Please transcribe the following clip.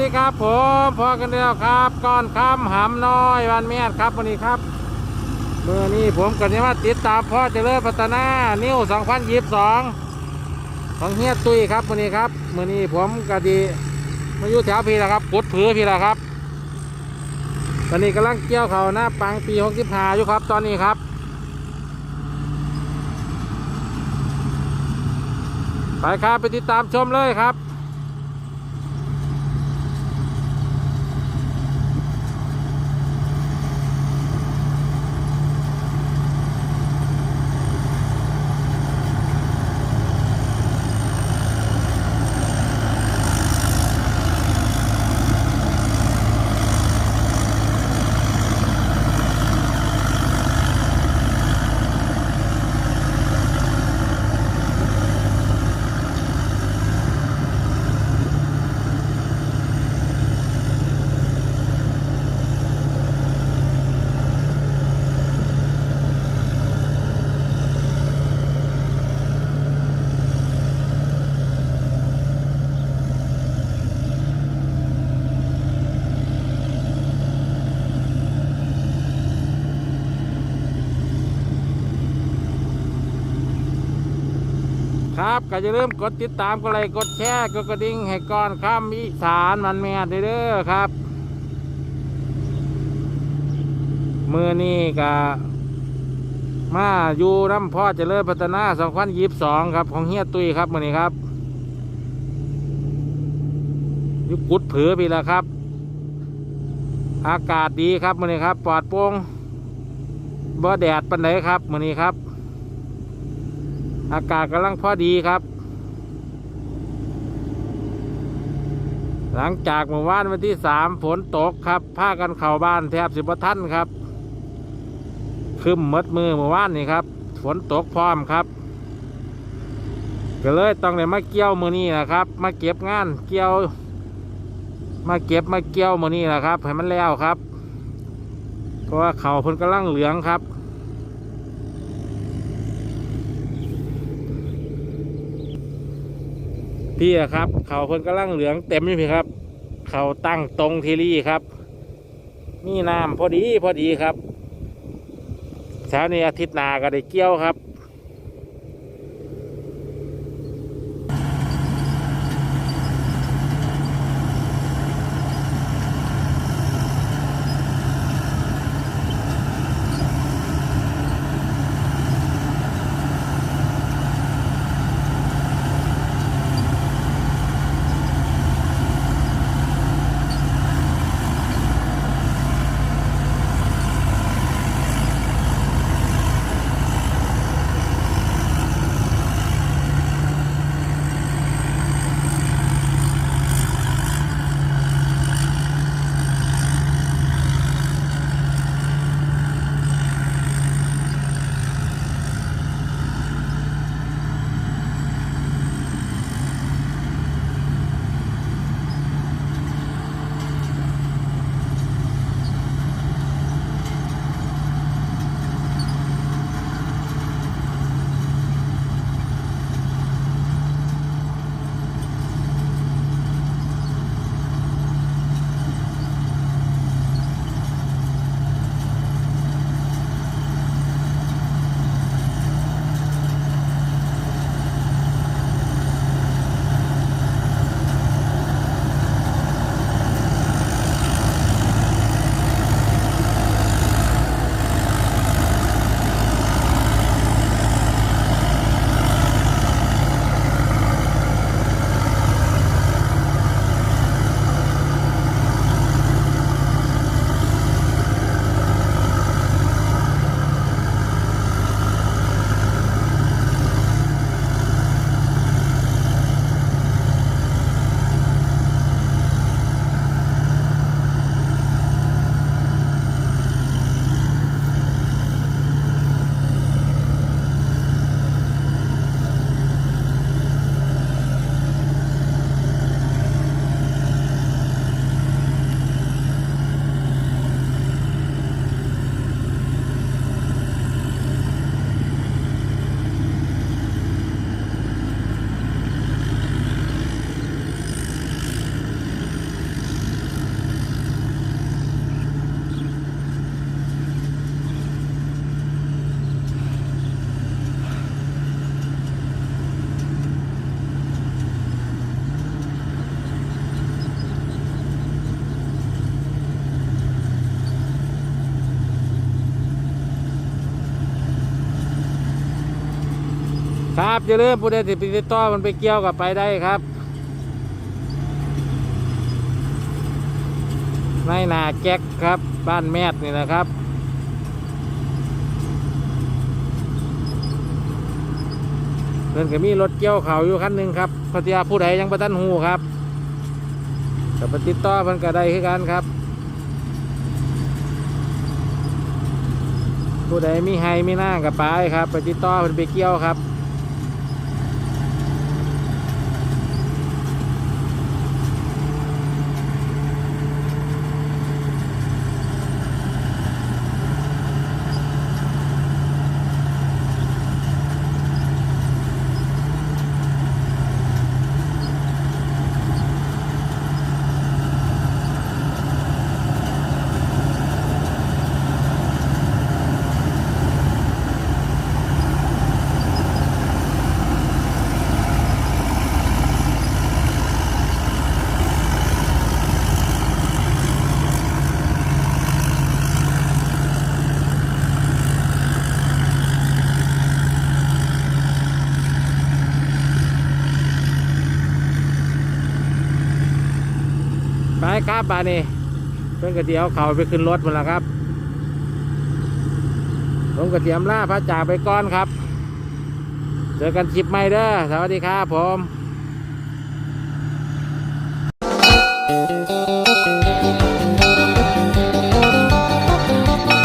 ดีครับผมพอกันแล้วครับก้อนคำหำน้อยวันแม่นครับวันนี้ครับเมื่อนี้ผมกันนี้ว่าติดตามพ่อเจริญพัฒนานิ้ว2022ของเฮียตุ้ยครับวันนี้ครับเมื่อนี้ผมก็ดีมาอยู่แถวพี่ละครับกดผือพี่ละครับ ตอนนี้กำลังเกี่ยวเขาหน้าปังปี65อยู่ครับ ตอนนี้ครับไปครับไปติดตามชมเลยครับ ครับก็จะเริ่มกดติดตามกดไลค์กดแชร์กดกระดิ่งให้ก่อนข้ามอีสานมันแม่เด้อครับมือนี้ก็มาอยู่น้ำพ่อเจริญพัฒนา2022ครับ ของเฮียตุยครับมือนี้ครับยุกุดเผือพี่ละครับ อากาศดีครับมือนี้ครับ ปลอดโปร่งบ่แดดปันไหนครับมือนี้ครับ อากาศกำลังพอดีครับ หลังจากเมื่อวานวันที่สามฝนตกครับพากันเข่าบ้านแทบสิบท่านครับคืมมดมือเมื่อวานนี่ครับ ฝนตกพร้อมครับ ก็เลยต้องเลยมาเกี่ยวมือนี้นะครับ มาเก็บงานเกี่ยว มาเก็บมาเกี่ยวมือนี้นะครับให้มันแล้วครับ เพราะว่าเข่าเพิ่นกำลังเหลืองครับ พี่อะครับ เขาเพิ่นกำลังเหลืองเต็มอยู่พี่ครับ เขาตั้งตรงทีรี่ครับ นี่น้ำพอดีพอดีครับเช้านี้อาทิตย์นาก็ได้เกี่ยวครับ ครับอย่าลืมผู้ใดที่ไปติดต่อมันไปเกี่ยวกับไปได้ครับ ในนาแก๊กครับ บ้านแมดนี่นะครับเพิ่นก็มีรถเกี่ยวเขาอยู่คันหนึ่งครับพอดีว่าผู้ใดยังประทันหูครับก็ไปติดต่อเพิ่นก็ได้คือกันครับ ผู้ใดมีไฮมีหน้ากับไปครับ ไปติดต่อเพิ่นไปเกี่ยวครับ ไปครับบานี่เพิ่นก็เดียวเขาไปขึ้นรถหมดแล้วครับ ผมกะเทียมล่าพระจ่าไปก้อนครับ เจอกันชิปไหม่เด้อสวัสดีครับผม